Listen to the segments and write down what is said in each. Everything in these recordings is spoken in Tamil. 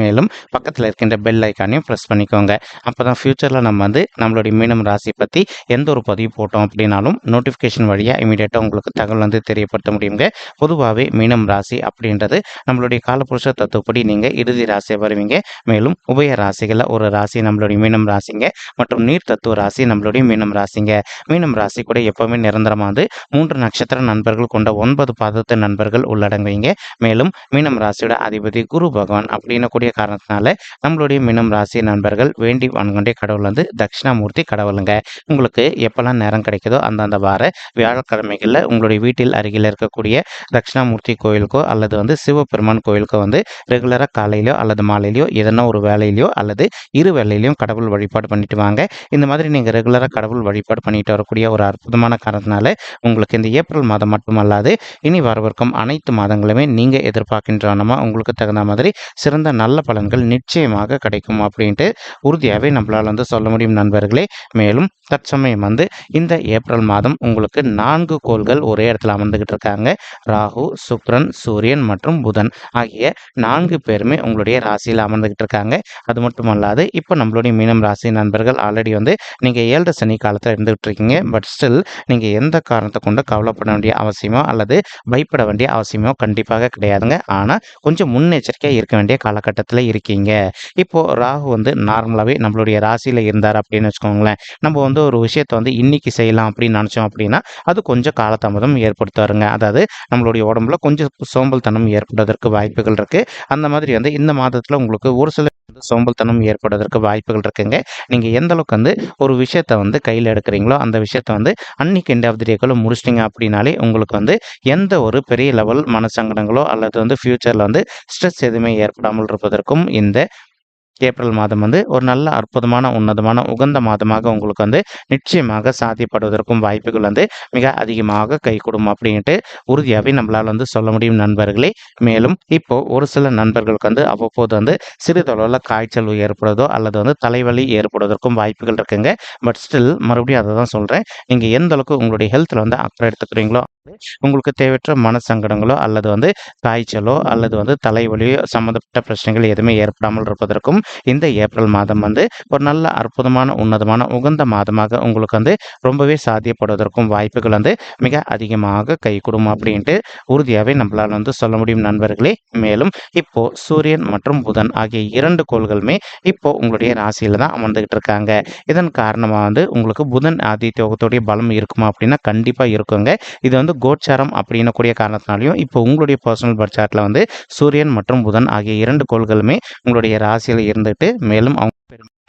மேலும் பக்கத்தில் இருக்கின்ற பெல் ஐக்கானையும் ப்ரெஸ் பண்ணிக்கோங்க. அப்போ தான் ஃப்யூச்சரில் நம்ம வந்து நம்மளுடைய மீனம் ராசி பற்றி எந்த ஒரு பதிவு போட்டோம் அப்படின்னாலும் நோட்டிஃபிகேஷன் வழியாக இமீடியட்டாக உங்களுக்கு தகவல் வந்து தெரியப்படுத்த முடியுங்க. பொதுவாகவே மீனம் ராசி அப்படின்றது நம்மளுடைய காலப்புருஷ தத்துவப்படி நீங்கள் இறுதி ராசியை வருவீங்க. மேலும் உபய ராசிகளில் ஒரு ராசி நம்மளுடைய மீனம் ராசிங்க மற்றும் நீர் தத்துவ ராசி நம்மளுடைய மீனம் ராசிங்க. மீனம் ராசி கூட எப்போவுமே வந்து மூன்று நட்சத்திர நண்பர்கள் கொண்ட ஒன்பது பாதத்து நண்பர்கள் உள்ளடங்குவீங்க. மேலும் மீனம் ராசியோட அதிபதி குரு பகவான் அப்படின்னு கூடிய காரணத்தினால நம்மளுடைய மினம் ராசி நண்பர்கள் வேண்டி வணங்கண்டிய கடவுள் வந்து தட்சிணாமூர்த்தி கடவுளுங்க. உங்களுக்கு எப்பெல்லாம் நேரம் கிடைக்குதோ அந்தந்த வார வியாழக்கிழமைகளில் உங்களுடைய வீட்டில் அருகில் இருக்கக்கூடிய தட்சிணாமூர்த்தி கோயிலுக்கோ அல்லது வந்து சிவபெருமான் கோயிலுக்கோ வந்து ரெகுலராக காலையிலோ அல்லது மாலையிலையோ எதனா ஒரு வேலையிலையோ அல்லது இரு வேலையிலையும் கடவுள் வழிபாடு பண்ணிட்டு வாங்க. இந்த மாதிரி நீங்கள் ரெகுலராக கடவுள் வழிபாடு பண்ணிட்டு வரக்கூடிய ஒரு அற்புதமான காரணத்தினால உங்களுக்கு இந்த ஏப்ரல் மாதம் மட்டுமல்லாது இனி வரவிருக்கும் அனைத்து மாதங்களுமே நீங்கள் எதிர்பார்க்கின்றனமா உங்களுக்கு தகுந்த மாதிரி சிறந்த நல்ல பலன்கள் நிச்சயமாக கிடைக்கும் அப்படின்ட்டு உறுதியாகவே நம்மளால் வந்து சொல்ல முடியும் நண்பர்களே. மேலும் தற்சமயம் வந்து இந்த ஏப்ரல் மாதம் உங்களுக்கு நான்கு கோள்கள் ஒரே இடத்துல அமர்ந்துகிட்டு இருக்காங்க. ராகு சுக்ரன் சூரியன் மற்றும் புதன் ஆகிய நான்கு பேருமே உங்களுடைய ராசியில் அமர்ந்துகிட்டு இருக்காங்க. அது மட்டும் அல்லாது இப்போ நம்மளுடைய மீனம் ராசி நண்பர்கள் ஆல்ரெடி வந்து நீங்கள் ஏழு சனி காலத்தில் இருந்துகிட்டு இருக்கீங்க. பட் ஸ்டில் நீங்கள் எந்த காரணத்தை கொண்டு கவலைப்பட வேண்டிய அவசியமோ அல்லது பயப்பட வேண்டிய அவசியமோ கண்டிப்பாக கிடையாதுங்க. ஆனால் கொஞ்சம் முன்னெச்சரிக்கையாக இருக்க வேண்டிய காலகட்டத்தில் இருக்கீங்க. இப்போது ராகு வந்து நார்மலாகவே நம்மளுடைய ராசியில் இருந்தார் அப்படின்னு வச்சுக்கோங்களேன். நம்ம வந்து ஒரு விஷயத்தை வந்து இன்னைக்கு செய்யலாம் அப்படின்னு நினச்சோம் அப்படின்னா அது கொஞ்சம் காலதாமதம் ஏற்படுத்துவாருங்க அதாவது நம்மளுடைய உடம்புல கொஞ்சம் சோம்பல் தனம் ஏற்படுவதற்கு வாய்ப்புகள் இருக்குது அந்த மாதிரி வந்து இந்த மாதத்தில் உங்களுக்கு ஒரு சில வந்து சோம்பல்தனம் ஏற்படுவதற்கு வாய்ப்புகள் இருக்குங்க. நீங்கள் எந்த அளவுக்கு வந்து ஒரு விஷயத்தை வந்து கையில் எடுக்கிறீங்களோ அந்த விஷயத்தை வந்து அன்னைக்கு எண்ட் ஆஃப் தி டேக்குள்ள முடிச்சிட்டிங்க அப்படின்னாலே உங்களுக்கு வந்து எந்த ஒரு பெரிய லெவல் மனசங்கடங்களோ அல்லது வந்து ஃப்யூச்சரில் வந்து ஸ்ட்ரெஸ் எதுவுமே ஏற்படாமல் இருப்பதற்கும் இந்த ஏப்ரல் மாதம் வந்து ஒரு நல்ல அற்புதமான உன்னதமான உகந்த மாதமாக உங்களுக்கு வந்து நிச்சயமாக சாத்தியப்படுவதற்கும் வாய்ப்புகள் வந்து மிக அதிகமாக கைகூடும் அப்படின்ட்டு உறுதியாகவே நம்மளால் வந்து சொல்ல முடியும் நண்பர்களே. மேலும் இப்போ ஒரு சில நண்பர்களுக்கு வந்து அவ்வப்போது வந்து சிறிதளவில் காய்ச்சல் ஏற்படுவதோ அல்லது வந்து தலைவலி ஏற்படுவதற்கும் வாய்ப்புகள் இருக்குங்க. பட் ஸ்டில் மறுபடியும் அதை தான் சொல்கிறேன் நீங்கள் எந்த அளவுக்கு உங்களுடைய ஹெல்த்தில் வந்து அக்கறை எடுத்துக்கிறீங்களோ உங்களுக்கு தேவையற்ற மனசங்கடங்களோ அல்லது வந்து காய்ச்சலோ அல்லது வந்து தலைவலியோ சம்மந்தப்பட்ட பிரச்சனைகள் எதுவுமே ஏற்படாமல் இருப்பதற்கும் இந்த ஏப்ரல் மாதம் வந்து ஒரு நல்ல அற்புதமான உன்னதமான உகந்த மாதமாக உங்களுக்கு வந்து ரொம்பவே சாத்தியப்படுவதற்கும் வாய்ப்புகள் வந்து மிக அதிகமாக கைகூடும் அப்படின்ட்டு உறுதியாகவே நம்மளால் வந்து சொல்ல முடியும் நண்பர்களே. மேலும் இப்போ சூரியன் மற்றும் புதன் ஆகிய இரண்டு கோள்களுமே இப்போ உங்களுடைய ராசியில் தான் அமர்ந்துகிட்டு இருக்காங்க. இதன் காரணமாக வந்து உங்களுக்கு புதன் ஆதித்யோகத்துடைய பலம் இருக்குமா அப்படின்னா கண்டிப்பாக இருக்குங்க. இது வந்து கோச்சாரம் அப்படின்னு கூடிய காரணத்தினாலையும் இப்போ உங்களுடைய பர்சனல் பட்ஜெட்டில் வந்து சூரியன் மற்றும் புதன் ஆகிய இரண்டு கோள்களுமே உங்களுடைய ராசியில் இருந்துட்டு மேலும் அவங்க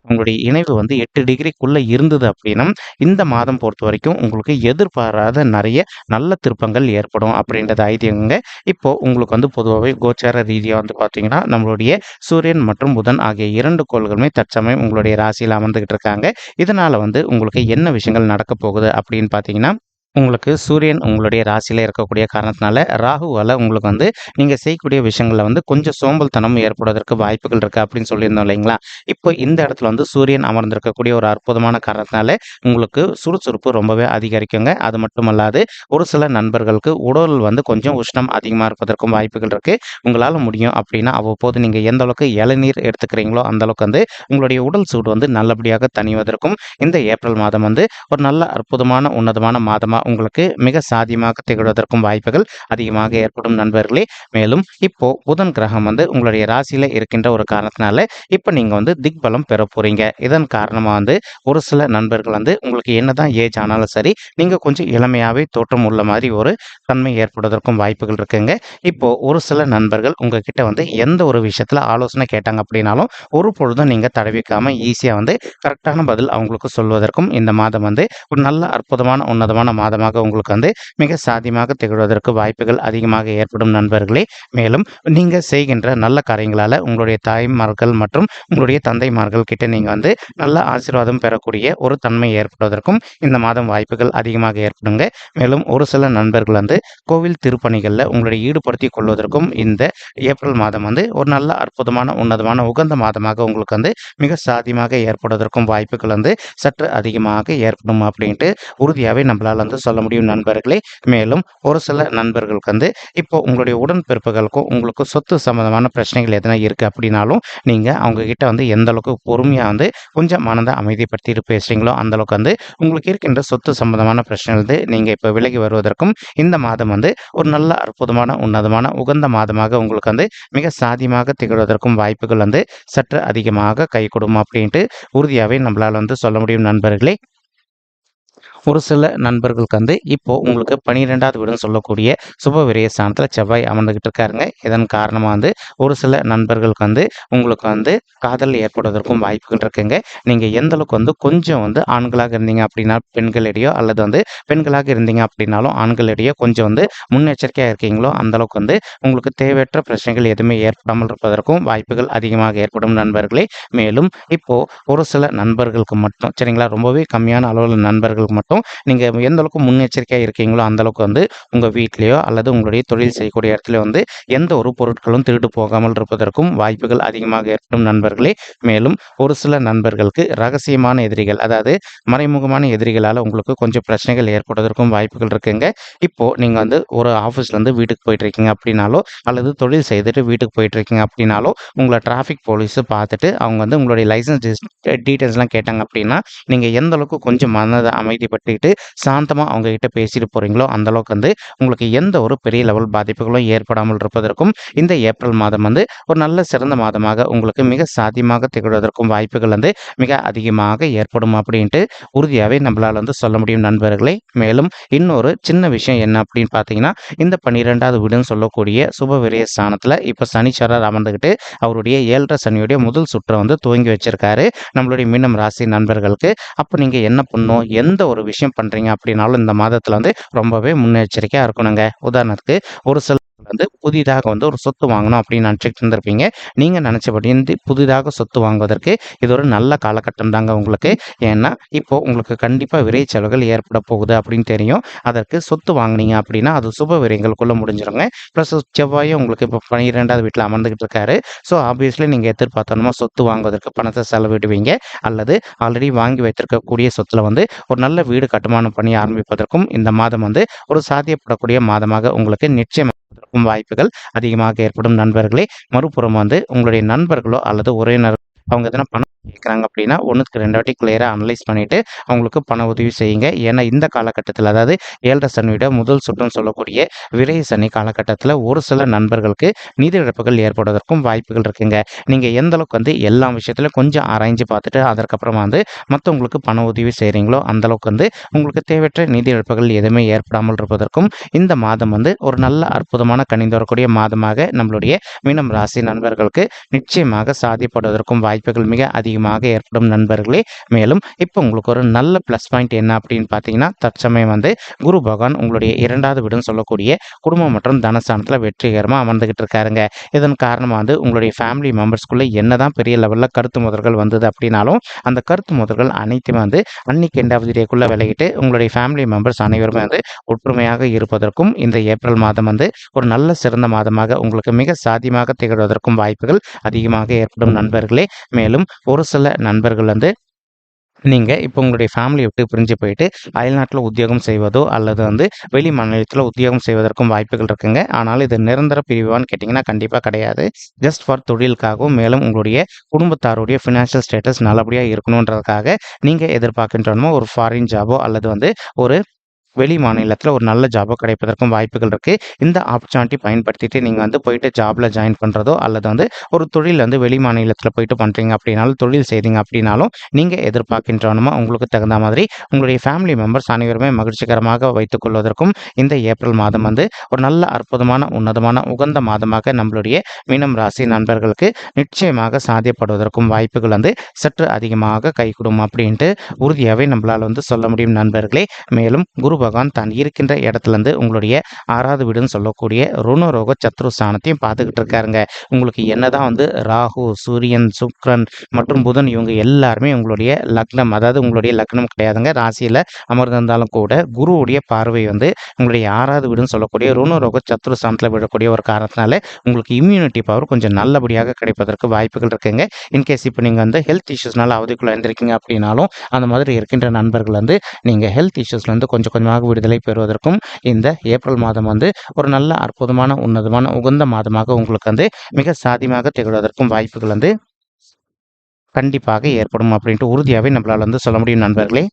உங்களுடைய இணைவு வந்து எட்டு டிகிரிக்குள்ளே இருந்தது அப்படின்னா இந்த மாதம் பொறுத்த வரைக்கும் உங்களுக்கு எதிர்பாராத நிறைய நல்ல திருப்பங்கள் ஏற்படும் அப்படின்றது ஐதியங்க இப்போது உங்களுக்கு வந்து பொதுவாகவே கோச்சார ரீதியாக வந்து பார்த்தீங்கன்னா நம்மளுடைய சூரியன் மற்றும் புதன் ஆகிய இரண்டு கோள்களுமே தற்சமயம் உங்களுடைய ராசியில் அமர்ந்துக்கிட்டு இருக்காங்க. இதனால் வந்து உங்களுக்கு என்ன விஷயங்கள் நடக்க போகுது அப்படின்னு பார்த்தீங்கன்னா உங்களுக்கு சூரியன் உங்களுடைய ராசியில் இருக்கக்கூடிய காரணத்தினால ராகுவால் உங்களுக்கு வந்து நீங்கள் செய்யக்கூடிய விஷயங்களில் வந்து கொஞ்சம் சோம்பல்தனம் ஏற்படுவதற்கு வாய்ப்புகள் இருக்குது அப்படின்னு சொல்லியிருந்தோம் இல்லைங்களா? இப்போ இந்த இடத்துல வந்து சூரியன் அமர்ந்திருக்கக்கூடிய ஒரு அற்புதமான காரணத்தினால உங்களுக்கு சுறுசுறுப்பு ரொம்பவே அதிகரிக்குங்க. அது மட்டுமல்லாது ஒரு சில நண்பர்களுக்கு உடல் வந்து கொஞ்சம் உஷ்ணம் அதிகமாக இருப்பதற்கும் வாய்ப்புகள் இருக்குது உங்களால் முடியும் அப்படின்னா அவ்வப்போது நீங்கள் எந்த அளவுக்கு இளநீர் எடுத்துக்கிறீங்களோ அந்த அளவுக்கு வந்து உங்களுடைய உடல் சூடு வந்து நல்லபடியாக தணிவதற்கும் இந்த ஏப்ரல் மாதம் வந்து ஒரு நல்ல அற்புதமான உன்னதமான மாதமாக உங்களுக்கு மிக சாதியமாக திகழ்வதற்கும் வாய்ப்புகள் அதிகமாக ஏற்படும் நண்பர்களே. மேலும் இப்போ புதன் கிரகம் வந்து உங்களுடைய ராசியில் இருக்கின்ற ஒரு காரணத்தினால இப்போ நீங்கள் வந்து திக்பலம் பெற போறீங்க. இதன் காரணமாக வந்து ஒரு சில நண்பர்கள் வந்து உங்களுக்கு என்னதான் ஏஜ் ஆனாலும் சரி நீங்கள் கொஞ்சம் இளமையாகவே தோற்றம் உள்ள மாதிரி ஒரு தன்மை ஏற்படுவதற்கும் வாய்ப்புகள் இருக்குங்க. இப்போ ஒரு சில நண்பர்கள் உங்ககிட்ட வந்து எந்த ஒரு விஷயத்தில் ஆலோசனை கேட்டாங்க அப்படின்னாலும் ஒரு பொழுதும் நீங்கள் தடவிக்காம ஈஸியாக வந்து கரெக்டான பதில் அவங்களுக்கு சொல்வதற்கும் இந்த மாதம் வந்து ஒரு நல்ல அற்புதமான உன்னதமான மாதம் மாதமாக உங்களுக்கு வந்து மிக சாதியமாக திகழ்வதற்கு வாய்ப்புகள் அதிகமாக ஏற்படும் நண்பர்களே. மேலும் நீங்கள் செய்கின்ற நல்ல காரியங்களால் உங்களுடைய தாய்மார்கள் மற்றும் உங்களுடைய தந்தைமார்கள் கிட்ட நீங்கள் வந்து நல்ல ஆசீர்வாதம் பெறக்கூடிய ஒரு தன்மை ஏற்படுவதற்கும் இந்த மாதம் வாய்ப்புகள் அதிகமாக ஏற்படுங்க. மேலும் ஒரு சில நண்பர்கள் வந்து கோவில் திருப்பணிகளில் உங்களுடைய ஈடுபடுத்தி கொள்வதற்கும் இந்த ஏப்ரல் மாதம் வந்து ஒரு நல்ல அற்புதமான உன்னதமான உகந்த மாதமாக உங்களுக்கு வந்து மிக சாதியமாக ஏற்படுவதற்கும் வாய்ப்புகள் வந்து சற்று அதிகமாக ஏற்படும் அப்படின்ட்டு உறுதியாகவே நம்மளால் வந்து சொல்ல முடியும் நண்பர்களே. மேலும் ஒரு சில நண்பர்களுக்கு வந்து இப்போ உங்களுடைய உடன்பிறப்புகளுக்கும் உங்களுக்கு சொத்து சம்மந்தமான பிரச்சனைகள் எதனா இருக்குது அப்படின்னாலும் நீங்கள் அவங்க கிட்ட வந்து எந்த அளவுக்கு பொறுமையாக வந்து கொஞ்சம் மனதை அமைதிப்படுத்திட்டு பேசுகிறீங்களோ அந்த அளவுக்கு வந்து உங்களுக்கு இருக்கின்ற சொத்து சம்பந்தமான பிரச்சனைகள் வந்து நீங்கள் இப்போ விலகி வருவதற்கும் இந்த மாதம் வந்து ஒரு நல்ல அற்புதமான உன்னதமான உகந்த மாதமாக உங்களுக்கு வந்து மிக சாதியமாக திகழ்வதற்கும் வாய்ப்புகள் வந்து சற்று அதிகமாக கை கொடுக்கும் அப்படின்ட்டு உறுதியாகவே நம்மளால் வந்து சொல்ல முடியும் நண்பர்களே. ஒரு சில நண்பர்களுக்கு வந்து இப்போ உங்களுக்கு பனிரெண்டாவது வீடுன்னு சொல்லக்கூடிய சுப விரய ஸ்தானத்தில் செவ்வாய் அமர்ந்துகிட்டு இருக்காருங்க. இதன் காரணமாக வந்து ஒரு சில நண்பர்களுக்கு வந்து உங்களுக்கு வந்து காதல் ஏற்படுவதற்கும் வாய்ப்புகள் இருக்குங்க. நீங்கள் எந்த அளவுக்கு வந்து கொஞ்சம் வந்து ஆண்களாக இருந்தீங்க அப்படின்னா பெண்களிடையோ அல்லது வந்து பெண்களாக இருந்தீங்க அப்படின்னாலும் ஆண்களிடையோ கொஞ்சம் வந்து முன்னெச்சரிக்கையாக இருக்கீங்களோ அந்த அளவுக்கு வந்து உங்களுக்கு தேவையற்ற பிரச்சனைகள் எதுவுமே ஏற்படாமல் இருப்பதற்கும் வாய்ப்புகள் அதிகமாக ஏற்படும் நண்பர்களே. மேலும் இப்போ ஒரு சில நண்பர்களுக்கு மட்டும் சரிங்களா? ரொம்பவே கம்மியான அளவில் நண்பர்களுக்கு மட்டும் நீங்கள் எந்த அளவுக்கு முன்னெச்சரிக்கையாக இருக்கீங்களோ அந்த அளவுக்கு வந்து உங்கள் வீட்லேயோ அல்லது உங்களுடைய தொழில் செய்யக்கூடிய இடத்துல வந்து எந்த ஒரு பொருட்களும் திருடு போகாமல் இருப்பதற்கும் வாய்ப்புகள் அதிகமாக ஏற்படும் நண்பர்களே. மேலும் ஒரு சில நண்பர்களுக்கு ரகசியமான எதிரிகள் அதாவது மறைமுகமான எதிரிகளால் உங்களுக்கு கொஞ்சம் பிரச்சனைகள் ஏற்படுவதற்கும் வாய்ப்புகள் இருக்குங்க. இப்போது நீங்கள் வந்து ஒரு ஆஃபீஸ்லேருந்து வீட்டுக்கு போயிட்டு இருக்கீங்க அப்படின்னாலோ அல்லது தொழில் செய்துட்டு வீட்டுக்கு போயிட்டு இருக்கீங்க அப்படின்னாலோ உங்களை டிராஃபிக் போலீஸு பார்த்துட்டு அவங்க வந்து உங்களுடைய லைசன்ஸ் டீட்டெயில்ஸ்லாம் கேட்டாங்க அப்படின்னா நீங்கள் எந்த அளவுக்கு கொஞ்சம் மனதை அமைதிப்படுத்திக்கிட்டு சாந்தமாக அவங்க கிட்ட பேசிட்டு போகிறீங்களோ அந்த அளவுக்கு வந்து உங்களுக்கு எந்த ஒரு பெரிய லெவல் பாதிப்புகளும் ஏற்படாமல் இருப்பதற்கும் இந்த ஏப்ரல் மாதம் வந்து ஒரு நல்ல சிறந்த மாதமாக உங்களுக்கு மிக சாத்தியமாக திகழ்வதற்கும் வாய்ப்புகள் வந்து மிக அதிகமாக ஏற்படும் அப்படின்ட்டு உறுதியாகவே நம்மளால் வந்து சொல்ல முடியும் நண்பர்களே. மேலும் இன்னொரு சின்ன விஷயம் என்ன அப்படின்னு பார்த்தீங்கன்னா இந்த பன்னிரெண்டாவது வீடுன்னு சொல்லக்கூடிய சுப விரய ஸ்தானத்தில் இப்போ சனிச்சரர் அமர்ந்துக்கிட்டு அவருடைய ஏழரை சனியுடைய முதல் சுற்றை வந்து துவங்கி வச்சிருக்காரு நம்மளுடைய மீனம் ராசி நண்பர்களுக்கு. அப்போ நீங்கள் என்ன பண்ணும் எந்த ஒரு விஷயம் பண்ணுறீங்க அப்படின்னாலும் இந்த மாதத்தில் வந்து ரொம்பவே முன்னெச்சரிக்கையாக இருக்கணுங்க. உதாரணத்துக்கு ஒரு சில வந்து புதிதாக வந்து ஒரு சொத்து வாங்கணும் அப்படின்னு நினச்சிட்டு இருந்திருப்பீங்க. நீங்கள் நினச்சபடி இந்த புதிதாக சொத்து வாங்குவதற்கு இது ஒரு நல்ல காலகட்டம் தாங்க உங்களுக்கு. ஏன்னா இப்போது உங்களுக்கு கண்டிப்பாக விரை செலவுகள் ஏற்பட போகுது அப்படின்னு தெரியும். அதற்கு சொத்து வாங்குனீங்க அப்படின்னா அது சுப விரயங்களுக்குள்ளே முடிஞ்சிருங்க. ப்ளஸ் செவ்வாயும் உங்களுக்கு இப்போ பன்னிரெண்டாவது வீட்டில் அமர்ந்துகிட்டு இருக்காரு. ஸோ ஆப்வியஸ்லி நீங்கள் எதிர்பார்த்தோம்னா சொத்து வாங்குவதற்கு பணத்தை செலவிடுவீங்க. அல்லது ஆல்ரெடி வாங்கி வைத்திருக்கக்கூடிய சொத்துல வந்து ஒரு நல்ல வீடு கட்டுமானம் பண்ணி ஆரம்பிப்பதற்கும் இந்த மாதம் வந்து ஒரு சாத்தியப்படக்கூடிய மாதமாக உங்களுக்கு நிச்சயம் நடக்கும் வாய்ப்புகள் அதிகமாக ஏற்படும் நண்பர்களே. மறுபுறம் வந்து உங்களுடைய நண்பர்களோ அல்லது உறவினர் அவங்க எதனா பணம் கேட்குறாங்க அப்படின்னா ஒன்றுக்கு ரெண்டு வாட்டி கிளியராக அனலைஸ் பண்ணிவிட்டு அவங்களுக்கு பண உதவி செய்யுங்க. ஏன்னா இந்த காலகட்டத்தில் அதாவது ஏழரை சனியோட முதல் சுற்றுன்னு சொல்லக்கூடிய விரைய சனி காலகட்டத்தில் ஒரு சில நண்பர்களுக்கு நிதி இழப்புகள் ஏற்படுவதற்கும் வாய்ப்புகள் இருக்குங்க. நீங்கள் எந்த அளவுக்கு வந்து எல்லா விஷயத்திலும் கொஞ்சம் ஆராய்ஞ்சு பார்த்துட்டு அதற்கப்புறமா வந்து மற்றவங்களுக்கு பண உதவி செய்கிறீங்களோ அந்தளவுக்கு வந்து உங்களுக்கு தேவையற்ற நிதி இழப்புகள் எதுவுமே ஏற்படாமல் இருப்பதற்கும் இந்த மாதம் வந்து ஒரு நல்ல அற்புதமான கணிந்து வரக்கூடிய மாதமாக நம்மளுடைய மீனம் ராசி நண்பர்களுக்கு நிச்சயமாக சாதிப்படுவதற்கும் வாய்ப்புகள் மிக அதிகமாக ஏற்படும் நண்பர்களே. மேலும் இப்போ உங்களுக்கு ஒரு நல்ல ப்ளஸ் பாயிண்ட் என்ன அப்படின்னு பார்த்தீங்கன்னா தற்சமயம் வந்து குரு பகவான் உங்களுடைய இரண்டாவது வீடுன்னு சொல்லக்கூடிய குடும்பம் மற்றும் தனஸ்தானத்தில் வெற்றிகரமாக அமர்ந்துகிட்டு இருக்காருங்க. இதன் காரணமாக வந்து உங்களுடைய ஃபேமிலி மெம்பர்ஸ்குள்ளே என்னதான் பெரிய லெவலில் கருத்து முதல்கள் வந்தது அப்படின்னாலும் அந்த கருத்து முதல்கள் அனைத்துமே வந்து அன்னைக்கு இரண்டாவது டேக்குள்ளே விலகிட்டு உங்களுடைய ஃபேமிலி மெம்பர்ஸ் அனைவருமே வந்து ஒற்றுமையாக இருப்பதற்கும் இந்த ஏப்ரல் மாதம் வந்து ஒரு நல்ல சிறந்த மாதமாக உங்களுக்கு மிக சாத்தியமாக திகழ்வதற்கும் வாய்ப்புகள் அதிகமாக ஏற்படும் நண்பர்களே. மேலும் ஒரு சில நண்பர்கள் வந்து நீங்கள் இப்போ உங்களுடைய ஃபேமிலியை விட்டு பிரிஞ்சு போயிட்டு அயல்நாட்டில் உத்தியோகம் செய்வதோ அல்லது வந்து வெளி மாநிலத்தில் உத்தியோகம் செய்வதற்கும் வாய்ப்புகள் இருக்குங்க. ஆனால் இது நிரந்தர பிரிவான்னு கேட்டிங்கன்னா கண்டிப்பாக கிடையாது. ஜஸ்ட் ஃபார் தொழிலுக்காகவும் மேலும் உங்களுடைய குடும்பத்தாருடைய ஃபினான்ஷியல் ஸ்டேட்டஸ் நல்லபடியாக இருக்கணுன்றதுக்காக நீங்கள் எதிர்பார்க்கின்றனமோ ஒரு ஃபாரின் ஜாபோ அல்லது வந்து ஒரு வெளி மாநிலத்தில் ஒரு நல்ல ஜாபோ கிடைப்பதற்கும் வாய்ப்புகள் இருக்குது இந்த ஆப்பர்ச்சுனிட்டி பயன்படுத்திட்டு நீங்கள் வந்து போயிட்டு ஜாபில் ஜாயின் பண்ணுறதோ அல்லது வந்து ஒரு தொழில் வந்து வெளி மாநிலத்தில் போயிட்டு பண்ணுறீங்க அப்படின்னாலும் தொழில் செய்தீங்க அப்படின்னாலும் நீங்கள் எதிர்பார்க்கின்றவனுமா உங்களுக்கு தகுந்த மாதிரி உங்களுடைய ஃபேமிலி மெம்பர்ஸ் அனைவருமே மகிழ்ச்சிகரமாக வைத்துக் கொள்வதற்கும் இந்த ஏப்ரல் மாதம் வந்து ஒரு நல்ல அற்புதமான உன்னதமான உகந்த மாதமாக நம்மளுடைய மீனம் ராசி நண்பர்களுக்கு நிச்சயமாக சாத்தியப்படுவதற்கும் வாய்ப்புகள் வந்து சற்று அதிகமாக கைகூடும் அப்படின்ட்டு உறுதியாகவே நம்மளால் வந்து சொல்ல முடியும் நண்பர்களே. மேலும் குரு பகவான் தான் இருக்கின்ற இடத்துலேருந்து உங்களுடைய ஆறாவது வீடுன்னு சொல்லக்கூடிய ருணரோக சத்ரு ஸ்தானத்தையும் பார்த்துக்கிட்டு இருக்காருங்க. உங்களுக்கு என்னதான் வந்து ராகு சூரியன் சுக்ரன் மற்றும் புதன் இவங்க எல்லாருமே உங்களுடைய லக்னம் அதாவது உங்களுடைய லக்னம் கிடையாதுங்க. ராசியில் அமர்ந்திருந்தாலும் கூட குருவுடைய பார்வை வந்து உங்களுடைய ஆறாவது வீடுன்னு சொல்லக்கூடிய ருணரோக சத்ரு ஸ்தானத்தில் விடக்கூடிய ஒரு காரணத்தினால உங்களுக்கு இம்யூனிட்டி பவர் கொஞ்சம் நல்லபடியாக கிடைப்பதற்கு வாய்ப்புகள் இருக்குங்க. இன்கேஸ் இப்போ நீங்கள் வந்து ஹெல்த் இஷ்யூஸ்னால அவதிக்குள்ள இருந்திருக்கீங்க அப்படின்னாலும் அந்த மாதிரி இருக்கின்ற நண்பர்கள் வந்து நீங்கள் ஹெல்த் இஷ்யூஸ்லேருந்து கொஞ்சம் கொஞ்சமாக விடுதலை பெறுவதற்கும் இந்த ஏப்ரல் மாதம் வந்து ஒரு நல்ல அற்புதமான உன்னதமான உகந்த மாதமாக உங்களுக்கு வந்து மிக சாதியமாக திகழ்வதற்கும் வாய்ப்புகள் வந்து கண்டிப்பாக ஏற்படும் அப்படின்ட்டு உறுதியாகவே நம்மளால் வந்து சொல்ல முடியும் நண்பர்களே.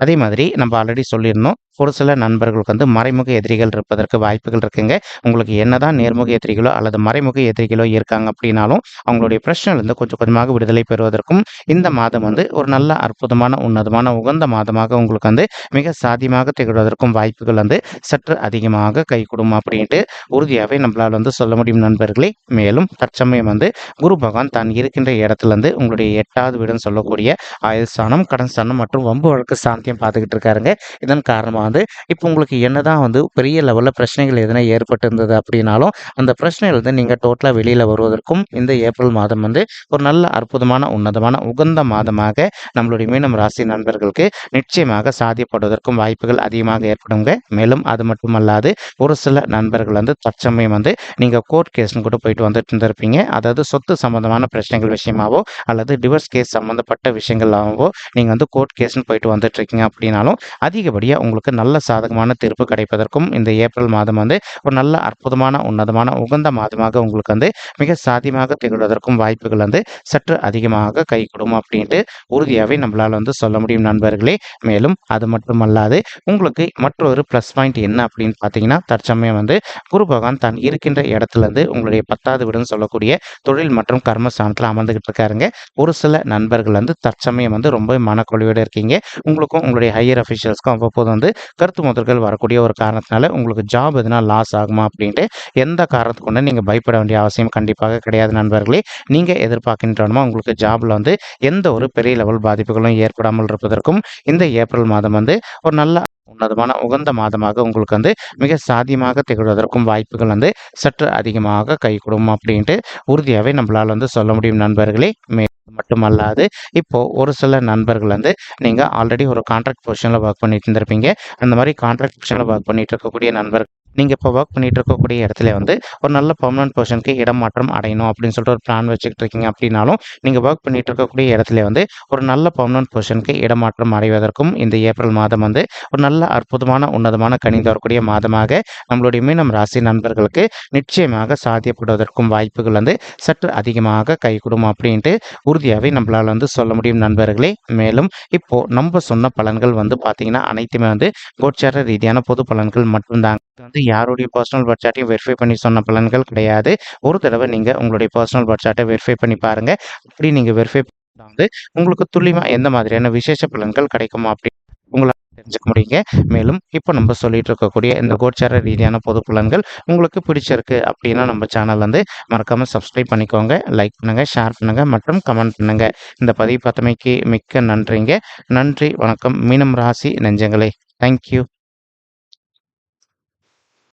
அதே மாதிரி நம்ம ஆல்ரெடி சொல்லியிருந்தோம். ஒரு சில நண்பர்களுக்கு வந்து மறைமுக எதிரிகள் இருப்பதற்கு வாய்ப்புகள் இருக்குங்க. உங்களுக்கு என்னதான் நேர்முக எதிரிகளோ அல்லது மறைமுக எதிரிகளோ இருக்காங்க அப்படின்னாலும் அவங்களுடைய பிரச்சனையிலிருந்து கொஞ்சம் கொஞ்சமாக விடுதலை பெறுவதற்கும் இந்த மாதம் வந்து ஒரு நல்ல அற்புதமான உன்னதமான உகந்த மாதமாக உங்களுக்கு வந்து மிக சாத்தியமாக திகழ்வதற்கும் வாய்ப்புகள் வந்து சற்று அதிகமாக கைகூடும் அப்படின்ட்டு உறுதியாகவே நம்மளால் வந்து சொல்ல முடியும் நண்பர்களே. மேலும் தற்சமயம் வந்து குரு பகவான் தான் இருக்கின்ற இடத்துல இருந்து உங்களுடைய எட்டாவது வீடுன்னு சொல்லக்கூடிய ஆயுள் ஸ்தானம் கடன் ஸ்தானம் மற்றும் வம்பு வழக்கு சாந்தியம் பார்த்துக்கிட்டு இருக்காருங்க. இதன் காரணமாக வந்து இப்போ உங்களுக்கு என்னதான் வந்து பெரிய லெவலில் பிரச்சனைகள் எதனா ஏற்பட்டிருந்தது அப்படின்னாலும் அந்த பிரச்சனையிலிருந்து நீங்கள் டோட்டலாக வெளியில் வருவதற்கும் இந்த ஏப்ரல் மாதம் வந்து ஒரு நல்ல அற்புதமான உன்னதமான உகந்த மாதமாக நம்மளுடைய மீனம் ராசி நண்பர்களுக்கு நிச்சயமாக சாதியப்படுவதற்கும் வாய்ப்புகள் அதிகமாக ஏற்படுங்க. மேலும் அது மட்டுமல்லாது ஒரு சில நண்பர்கள் வந்து தற்சமயம் வந்து நீங்கள் கோர்ட் கேஸ்னு கூட போயிட்டு வந்துட்டு இருந்திருப்பீங்க. அதாவது சொத்து சம்பந்தமான பிரச்சனைகள் விஷயமாவோ அல்லது டிவர்ஸ் கேஸ் சம்மந்தப்பட்ட விஷயங்களாகவோ நீங்கள் வந்து கோர்ட் கேஸ்னு போயிட்டு வந்துட்டு இருக்கீங்க அப்படின்னாலும் அதிகப்படியாக உங்களுக்கு நல்ல சாதகமான தீர்ப்பு கிடைப்பதற்கும் இந்த ஏப்ரல் மாதம் வந்து ஒரு நல்ல அற்புதமான உன்னதமான உகந்த மாதமாக உங்களுக்கு வந்து மிக சாத்தியமாக திகழ்வதற்கும் வாய்ப்புகள் வந்து சற்று அதிகமாக கை கொடுக்கும் அப்படின்ட்டு உறுதியாகவே நம்மளால் வந்து சொல்ல முடியும் நண்பர்களே. மேலும் அது மட்டுமல்லாது உங்களுக்கு மற்றொரு ப்ளஸ் பாயிண்ட் என்ன அப்படின்னு பார்த்தீங்கன்னா தற்சமயம் வந்து குரு பகவான் தான் இருக்கின்ற இடத்துலேருந்து உங்களுடைய பத்தாவது வீடுன்னு சொல்லக்கூடிய தொழில் மற்றும் கர்மஸ்தானத்தில் அமர்ந்துகிட்டு இருக்காருங்க. ஒரு சில நண்பர்கள் வந்து தற்சமயம் வந்து ரொம்ப மனக்கொழிவோடு இருக்கீங்க. உங்களுக்கும் உங்களுடைய ஹையர் அஃபிஷியல்ஸ்க்கும் அவ்வப்போது வந்து கருத்து முதல்கள் வரக்கூடிய ஒரு காரணத்தினால உங்களுக்கு ஜாப் எதுனா லாஸ் ஆகுமா அப்படின்ட்டு எந்த காரணத்து கொண்டு நீங்கள் பயப்பட வேண்டிய அவசியம் கண்டிப்பாக கிடையாது நண்பர்களே. நீங்கள் எதிர்பார்க்கின்றனமோ உங்களுக்கு ஜாபில் வந்து எந்த ஒரு பெரிய லெவல் பாதிப்புகளும் ஏற்படாமல் இருப்பதற்கும் இந்த ஏப்ரல் மாதம் வந்து ஒரு நல்ல உன்னதமான உகந்த மாதமாக உங்களுக்கு வந்து மிக சாத்தியமாக திகழ்வதற்கும் வாய்ப்புகள் வந்து சற்று அதிகமாக கை அப்படின்ட்டு உறுதியாகவே நம்மளால் வந்து சொல்ல முடியும் நண்பர்களே. மே மட்டுமல்லாது இப்போ ஒரு சில நண்பர்கள் வந்து நீங்கள் ஆல்ரெடி ஒரு கான்ட்ராக்ட் பொசிஷனில் ஒர்க் பண்ணிட்டு இருந்திருப்பீங்க. அந்த மாதிரி கான்ட்ராக்ட் பொசிஷனில் ஒர்க் பண்ணிட்டு இருக்கக்கூடிய நண்பர்கள் நீங்கள் இப்போ ஒர்க் பண்ணிட்டு இருக்கக்கூடிய இடத்துல வந்து ஒரு நல்ல பர்மனன்ட் பொசிஷனுக்கு இடமாற்றம் அடையணும் அப்படின்னு சொல்லிட்டு ஒரு பிளான் வச்சுக்கிட்டு இருக்கீங்க அப்படின்னாலும் நீங்கள் ஒர்க் பண்ணிட்டு இருக்கக்கூடிய இடத்துல வந்து ஒரு நல்ல பர்மனன்ட் பொசிஷனுக்கு இடமாற்றம் அடைவதற்கும் இந்த ஏப்ரல் மாதம் வந்து ஒரு நல்ல அற்புதமான உன்னதமான கணிந்து வரக்கூடிய மாதமாக நம்மளுடைய மீனம் ராசி நண்பர்களுக்கு நிச்சயமாக சாத்தியப்படுவதற்கும் வாய்ப்புகள் வந்து சற்று அதிகமாக கைகூடும் அப்படின்ட்டு உறுதியாகவே நம்மளால் வந்து சொல்ல முடியும் நண்பர்களே. மேலும் இப்போ நம்ம சொன்ன பலன்கள் வந்து பார்த்தீங்கன்னா அனைத்துமே வந்து கோச்சார ரீதியான பொது பலன்கள் மட்டும்தாங்க. இது வந்து யாருடைய பர்சனல் பட்ஜெட்டையும் வெரிஃபை பண்ணி சொன்ன பலன்கள் கிடையாது. ஒரு தடவை நீங்கள் உங்களுடைய பர்சனல் பர்த் சார்ட்டை வெரிஃபை பண்ணி பாருங்க. அப்படி நீங்கள் வெரிஃபை வந்து உங்களுக்கு துல்லியமாக எந்த மாதிரியான விசேஷ பலன்கள் கிடைக்குமா அப்படி உங்களால் தெரிஞ்சுக்க முடியுங்க. மேலும் இப்போ நம்ம சொல்லிட்டு இருக்கக்கூடிய இந்த கோச்சார ரீதியான பொது பலன்கள் உங்களுக்கு பிடிச்சிருக்கு அப்படின்னா நம்ம சேனல் வந்து மறக்காமல் சப்ஸ்கிரைப் பண்ணிக்கோங்க. லைக் பண்ணுங்க ஷேர் பண்ணுங்க மற்றும் கமெண்ட் பண்ணுங்க. இந்த பதிவு பத்தமைக்கு மிக்க நன்றிங்க. நன்றி வணக்கம். மீனம் ராசி நெஞ்சங்களே. தேங்க்யூ